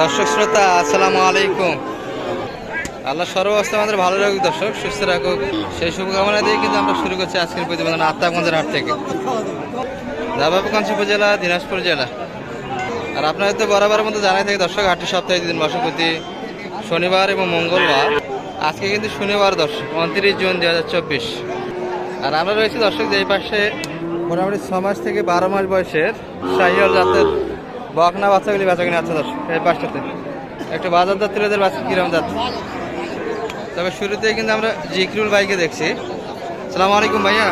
দর্শক শ্রোতা, আসসালামু আলাইকুম। আল্লাহ সর্বাবস্থা আমাদের ভালো রাখুক, দর্শক, সুস্থ রাখুক। সেই শুভকামনা দিয়ে কিন্তু আমরা শুরু করছি আজকের প্রতিবেদন আত্মাগঞ্জের হাট থেকে। জাবাবগঞ্জ উপজেলা, দিনাজপুর জেলা। আর আপনাদের তো বরাবর মতো জানাই থাকে, দর্শক, আটটি সপ্তাহে দিন বসপতি শনিবার এবং মঙ্গলবার। আজকে কিন্তু শনিবার, দর্শক, উনত্রিশ জুন দু হাজার চব্বিশ। আর আমরা রয়েছি, দর্শক, যে পাশে মোটামুটি ছ মাস থেকে বারো মাস বয়সের শাহিয়াল জাতের বকনা বাচ্চাগুলি বেচা কিনে আছে দর্শক এই পাশটাতে একটা বাজার দর তুলেদের বাচ্চা কিরম যাচ্ছে তবে শুরুতেই কিন্তু আমরা জিকরুল ভাইকে দেখছি। সালাম আলাইকুম ভাইয়া।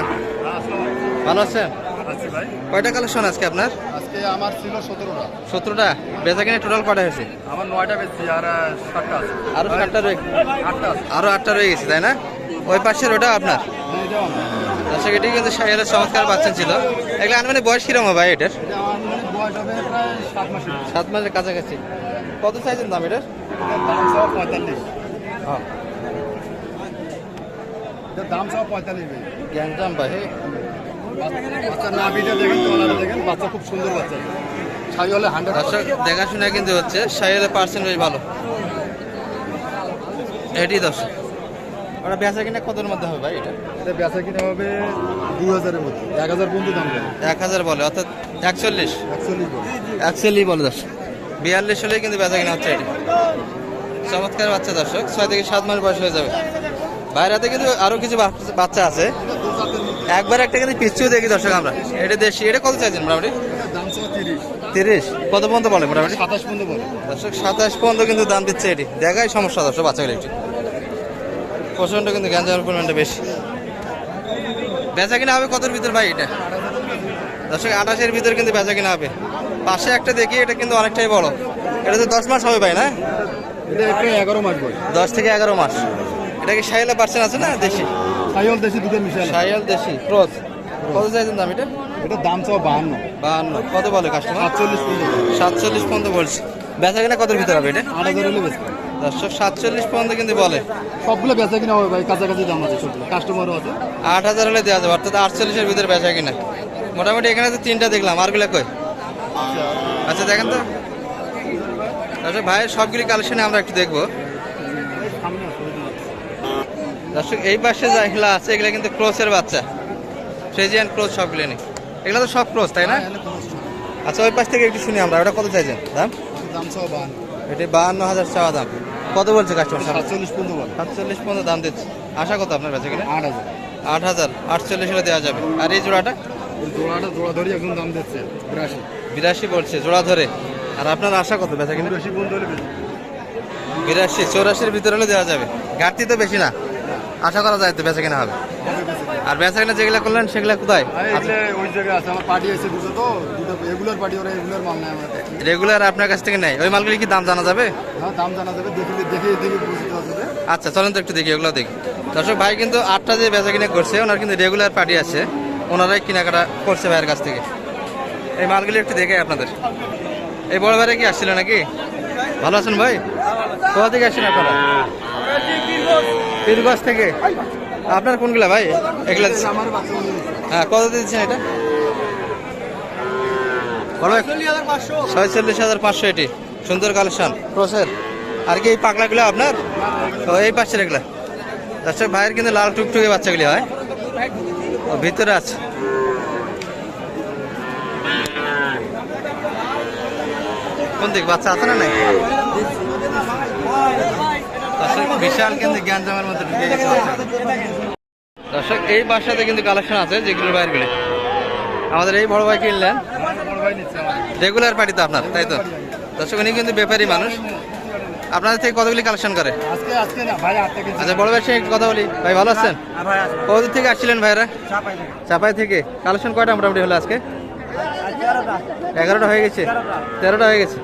ভালো আছেন? আচ্ছা কয়টা কালেকশন আজকে আপনার? আজকে আমার ছিল সতেরোটা। সতেরোটা? বেচা কিনে টোটাল কটা হয়েছে? আমার নয়টা বেশি আর সাতটা আছে। আরও সাতটা রয়ে আছে। আটটা রয়ে গেছে তাই না? ওই পাশের ওটা আপনার? এটি কিন্তু চমৎকার বাচ্চা ছিল। এগুলো আনমানে বয়স কিরম হবে এটার? সাত মাসের কাছাকাছি। কত চাইছেন দাম এটার? পঁয়তাল্লিশ। দাম সব পঁয়তাল্লিশ গ্যাংজাম ভাই। দেখেন বাচ্চা খুব সুন্দর বাচ্চা। হলে হান্ড্রেড দেখাশোনা কিন্তু হচ্ছে পার্সেন্ট বেশ ভালো। এটি দর্শক। ওটা বেচা কিনা কতর মধ্যে হবে ভাই এটা? এটা বেচা কিনা হবে দু হাজারের মধ্যে। এক হাজার পর্যন্ত দাম এক হাজার বলে অর্থাৎ একচল্লিশ। একচল্লিশ বলে। বলে দর্শক। বিয়াল্লিশ হলেই কিন্তু বেচা কিনা হচ্ছে এটি। চমৎকার বাচ্চা দর্শক ছয় থেকে সাত মাস বয়স হয়ে যাবে। বাইরেতে কিন্তু আরও কিছু বাচ্চা- বাচ্চা আছে। একবার একটা কিন্তু পিছিয়ে দেখি দর্শক আমরা। এটা দেশি এটা কত চাইছেন মোটামুটি? তিরিশ। তিরিশ। কত পর্যন্ত বলে মোটামুটি? সাতাশ পর্যন্ত বলে। দর্শক সাতাশ পর্যন্ত কিন্তু দাম দিচ্ছে এটি। দেখাই সমস্যা দর্শক বাচ্চাগুলো একটি। প্রচণ্ড কিন্তু গ্যাঞ্জামের পরিমাণটা বেশি। বেচা কিনা হবে কতর ভিতর ভাই এটা? দর্শক আঠাশের ভিতরে কিন্তু বেচা কিনা হবে। পাশে একটা দেখি এটা কিন্তু অনেকটাই বড়। এটা তো দশ মাস হবে ভাই না? এটা একটু এগারো মাস দশ থেকে এগারো মাস। এটা কি সাইলা পার্সেন্ট আছে না দেশি? সাইল দেশি দুটো মিশাল। সাইয়াল দেশি। ক্রস কত চাইছেন দাম এটা? এটার দাম সব বাহান্ন। বাহান্ন। কত বলে কাস্টমার সাতচল্লিশ সাতচল্লিশ পর্যন্ত বলছি। বেচা কিনা কতর ভিতর হবে এটা? আট হাজার হলে বেশি দর্শক সাতচল্লিশ পর্যন্ত কিন্তু বলে। সবগুলো বেচা কিনা হবে ভাই কাছাকাছি দাম আছে সবগুলো। কাস্টমারও আছে। আট হাজার হলে দেওয়া যাবে অর্থাৎ আটচল্লিশের ভিতরে বেচা কিনা। মোটামুটি এখানে তো তিনটা দেখলাম। আরগুলো কই? আচ্ছা দেখেন তো। দর্শক ভাইয়ের সবগুলি কালেকশনে আমরা একটু দেখব। দর্শক এই পাশে যেগুলো আছে এগুলো কিন্তু ক্রোসের বাচ্চা। ফ্রেজিয়ান ক্রোস সবগুলো নেই। এগুলো তো সব ক্রোস তাই না? আচ্ছা ওই পাশ থেকে একটু শুনি আমরা ওটা কত চাইছেন? দাম? এটি বাহান্ন হাজার চাওয়া দাম। কত বলছে কাস্টমার সাতচল্লিশ বলে। সাতচল্লিশ পর্যন্ত দাম দিচ্ছে। আশা কত আপনার কাছে আট হাজার। আট হাজার আটচল্লিশ হলে দেওয়া যাবে। আর এই জোড়াটা? জোড়াটা জোড়া ধরি এখন দাম দিচ্ছে বিরাশি। বিরাশি বলছে জোড়া ধরে। আর আপনার আশা কত বেচা কিনা? বিরাশি পর্যন্ত হলে বিরাশি চৌরাশির ভিতরে হলে দেওয়া যাবে। ঘাটতি তো বেশি না। আশা করা যায় তো বেচা কিনা হবে। আর বেচা কিনা যেগুলো করলেন সেগুলো কোথায়? ওই জায়গায় আছে আমার পার্টি আছে দুটো তো। দুটো এগুলোর পার্টি ওরা মাল নেয় রেগুলার আপনার কাছ থেকে নেয়। ওই মালগুলি কি দাম জানা যাবে? হ্যাঁ দাম জানা যাবে। দেখে দেখে দেখে বুঝতে হবে আচ্ছা চলেন তো একটু দেখি ওগুলো দেখি। দর্শক ভাই কিন্তু আটটা যে বেচা কিনা করছে ওনার কিন্তু রেগুলার পার্টি আছে। ওনারাই কেনাকাটা করছে ভাইয়ের কাছ থেকে। এই মালগুলি একটু দেখে আপনাদের। এই বড় ভাইরা কি আসছিল নাকি? ভালো আছেন ভাই? কোথা থেকে আসছেন আপনারা? পীরগঞ্জ থেকে। আপনার কোনগুলা ভাই? এগুলা? হ্যাঁ কত দিচ্ছেন এটা? ছয়চল্লিশ হাজার পাঁচশো এটি। সুন্দর কালেকশন। ক্রসের আর কি এই পাকলাগুলো আপনার? এই পাশের এগুলা। ভাইয়ের কিন্তু লাল টুকটুকে বাচ্চাগুলি হয়। ভিতরে আছে। কোন দিক বাচ্চা আছে না নাই? দর্শক বিশাল কিন্তু জ্ঞান জমের মধ্যে ঢুকে গেছে দর্শক এই বাসাতে কিন্তু কালেকশন আছে যেগুলো বাইরগুলো আমাদের এই বড় ভাই কিনলেন। রেগুলার পার্টি তো আপনার তাই তো? দর্শক উনি কিন্তু ব্যাপারী মানুষ। আপনাদের থেকে কতগুলি কালেকশন করে? আচ্ছা বড় ভাইয়ের সঙ্গে কথা বলি। ভাই ভালো আছেন? কতদূর থেকে আসছিলেন ভাইরা চাপাই থেকে। কালেকশন কয়টা মোটামুটি হলো আজকে? এগারোটা। হয়ে গেছে? তেরোটা। হয়ে গেছে।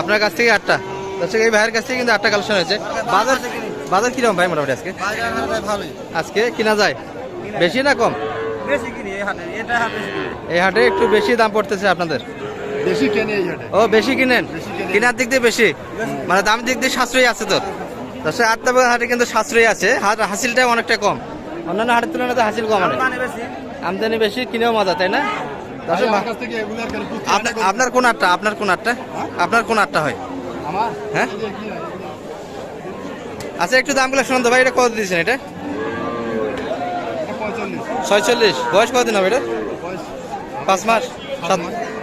আপনার কাছ থেকে আটটা। দর্শক এই ভাইয়ের কাছ থেকে কিন্তু আটটা কালেকশন হয়েছে। বাজার বাজার কীরকম ভাই মোটামুটি আজকে? আজকে কিনা যায়? বেশি না কম? এই হাটে একটু বেশি দাম পড়তেছে আপনাদের। বেশি কেনে ও বেশি কিনেন? কেনার দিক দিয়ে বেশি? মানে দাম দিক দিয়ে সাশ্রয়ী আছে তো। দশ আটটা হাটে কিন্তু সাশ্রয়ী আছে। হাট হাসিলটা অনেকটা কম। অন্যান্য হাটের তুলনায় তো হাসিল কম অনেক। আমদানি বেশি। কিনেও মজা তাই না? আপনার আপনার কোন আটটা? আপনার কোন আটটা? আপনার কোন আটটা হয়? হ্যাঁ? আচ্ছা একটু দামগুলো শুনুন তো ভাই এটা কত দিয়েছেন এটা? ছয়চল্লিশ। বয়স কতদিন হবে এটা? পাঁচ মাস? সাত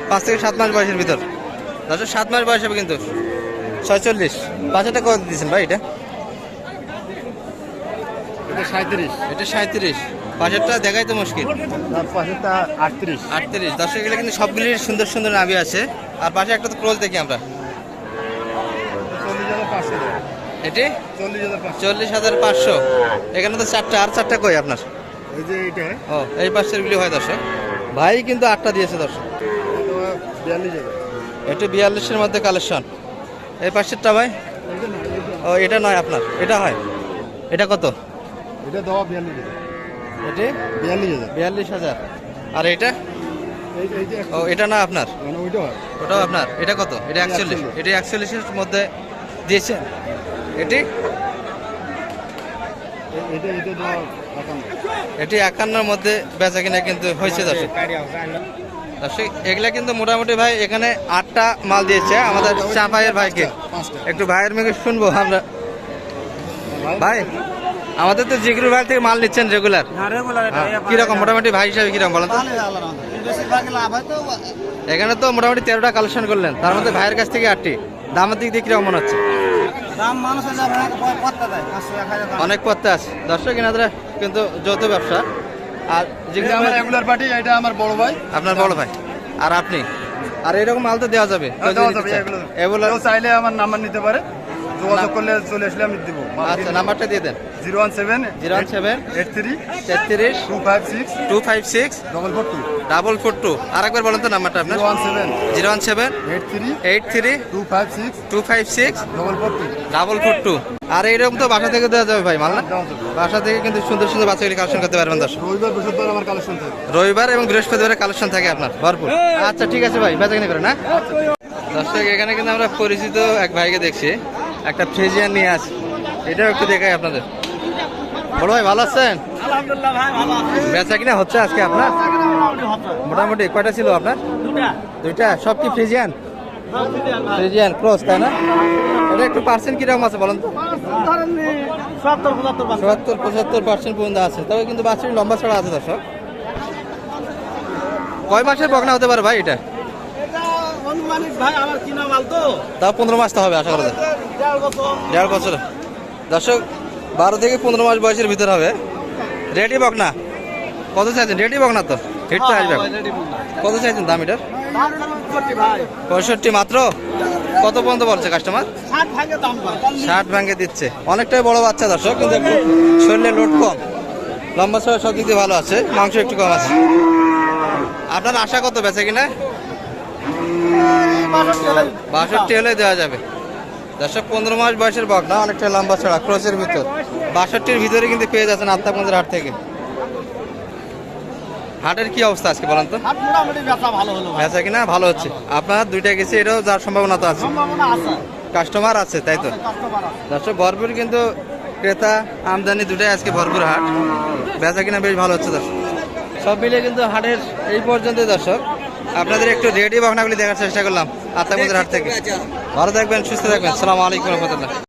পাঁচ থেকে সাত মাস বয়সের ভিতর। দশ সাত মাস বয়স হবে কিন্তু। ছয়চল্লিশ। পাঁচটা কত দিয়েছেন ভাই এটা? এটা সাঁত্রিশ এটা সাঁত্রিশ পাশেরটা দেখাই তো মুশকিল পাশেরটা আটত্রিশ। আটত্রিশ। দর্শক এগুলো কিন্তু সবগুলির সুন্দর সুন্দর নাভি আছে। আর পাশে একটা তো ক্রোজ দেখি আমরা। এটি? চল্লিশ হাজার পাঁচশো। এখানে তো চারটা আর চারটা কই আপনার? এই যে এইটা। ও এই পাশের গুলি হয় দর্শক। ভাই কিন্তু আটটা দিয়েছে দর্শক। এটা এটি বিয়াল্লিশের মধ্যে কালেকশন এই পাশেরটা ভাই। ও এটা নয় আপনার এটা হয় এটা কত এটা দেওয়া বিয়াল্লিশ হাজার এটি বিয়াল্লিশ হাজার বিয়াল্লিশ হাজার আর এটা ও এটা না আপনার মানে ওটাও আপনার এটা কত এটা একচল্লিশ এটি একচল্লিশের মধ্যে দিয়েছেন এটি এটি একান্নর মধ্যে বেচা কিনা কিন্তু হয়েছে দর্শক দর্শক এগুলা কিন্তু মোটামুটি ভাই এখানে আটটা মাল দিয়েছে আমাদের চাপাইয়ের ভাইকে। একটু ভাইয়ের মুখে শুনব আমরা। ভাই আমাদের তো জিগরু ভাই থেকে মাল নিচ্ছেন রেগুলার। কীরকম মোটামুটি ভাই হিসাবে কীরকম বলেন তো? এখানে তো মোটামুটি তেরোটা কালেকশন করলেন তার মধ্যে ভাইয়ের কাছ থেকে আটটি। দামের দিক দিয়ে কীরকম মনে হচ্ছে? অনেক পত্তা আছে। দর্শক এনাদের কিন্তু যৌথ ব্যবসা। আর এটা আমার রেগুলার পার্টি এটা আমার বড় ভাই। আপনার বড় ভাই। আর আপনি? আর এরকম মাল তো দেওয়া যাবে। দেওয়া যাবে এগুলো চাইলে আমার নাম্বার নিতে পারে। যোগাযোগ করলে চলে আসলে আমি দিব। আচ্ছা নাম্বারটা দিয়ে দেন। Zero one seven zero one seven eight three তেত্রিশ two five six two five six double four two. Double four two আরেকবার বলেন তো নাম্বারটা আপনার। One seven zero one seven eight three eight three two five six two five six double four two double four two. আর এইরকম তো বাসা থেকে দেওয়া যাবে ভাই মাল না? বাসা থেকে কিন্তু সুন্দর সুন্দর বাচ্চাগুলি কালেকশন করতে পারবেন দর্শক। রবিবার বৃহস্পতিবার আমার কালেকশন থাকে। রবিবার এবং বৃহস্পতিবারের কালেকশন থাকে আপনার ভরপুর। আচ্ছা ঠিক আছে ভাই বেচা কিনে করেন না দর্শক এখানে কিন্তু আমরা পরিচিত এক ভাইকে দেখছি। একটা ফ্রিজিয়ান নিয়ে আসি। এটাও একটু দেখাই আপনাদের। বড় ভাই ভালো আছেন? বেচা কিনা হচ্ছে আজকে আপনার? মোটামুটি কয়টা ছিল আপনার? দুইটা। সব কি ফ্রিজিয়ান ফ্রিজিয়ান ক্রস তাই না? এটা একটু পার্সেন্ট কীরকম আছে বলেন তো? সত্তর পঁচাত্তর পার্সেন্ট পর্যন্ত আছে। তবে কিন্তু বাচ্চাটি লম্বা ছড়া আছে দর্শক। কয় মাসের বকনা হতে পারে ভাই এটা? অনুমানিক ভাই আমার কিনা মাল তো। পনেরো মাস তো হবে আশা করা যায়। দেড় বছর। দর্শক বারো থেকে পনেরো মাস বয়সের ভিতর হবে। রেডি বকনা কত চাইছেন? রেডি বকনা তো? হিট তো আসবে। কত চাইছেন দাম এটার? পঁয়ষট্টি মাত্র? কত পর্যন্ত বলছে কাস্টমার ষাট ভাঙে দিচ্ছে। অনেকটাই বড় বাচ্চা দর্শক কিন্তু একটু শরীরে লোড কম। লম্বা সময় সব দিক দিয়ে ভালো আছে মাংস একটু কম আছে। আপনার আশা কত বেচে কিনা? বাষট্টি হলে দেওয়া যাবে। দর্শক পনেরো মাস বয়সের বকনা অনেকটা লম্বা ছড়া ক্রসের ভিতর। বাষট্টির ভিতরে কিন্তু পেয়ে যাচ্ছেন আত্মাগঞ্জের হাট থেকে। হাটের কি অবস্থা আজকে বলেন তো? বেচা কিনা? ভালো হচ্ছে। আপনার দুইটা গেছে এটাও যার সম্ভাবনা তো আছে। কাস্টমার আছে তাই তো? দর্শক ভরপুর কিন্তু ক্রেতা আমদানি দুটাই আজকে ভরপুর হাট। বেচা কিনা বেশ ভালো হচ্ছে দর্শক। সব মিলিয়ে কিন্তু হাটের এই পর্যন্ত দর্শক। আপনাদের একটু রেডি বাগনাগুলি দেখার চেষ্টা করলাম। আত্মাগঞ্জের হাট থেকে। ভালো থাকবেন, সুস্থ থাকবেন। সালাম আলাইকুম রহমতুল্লাহ।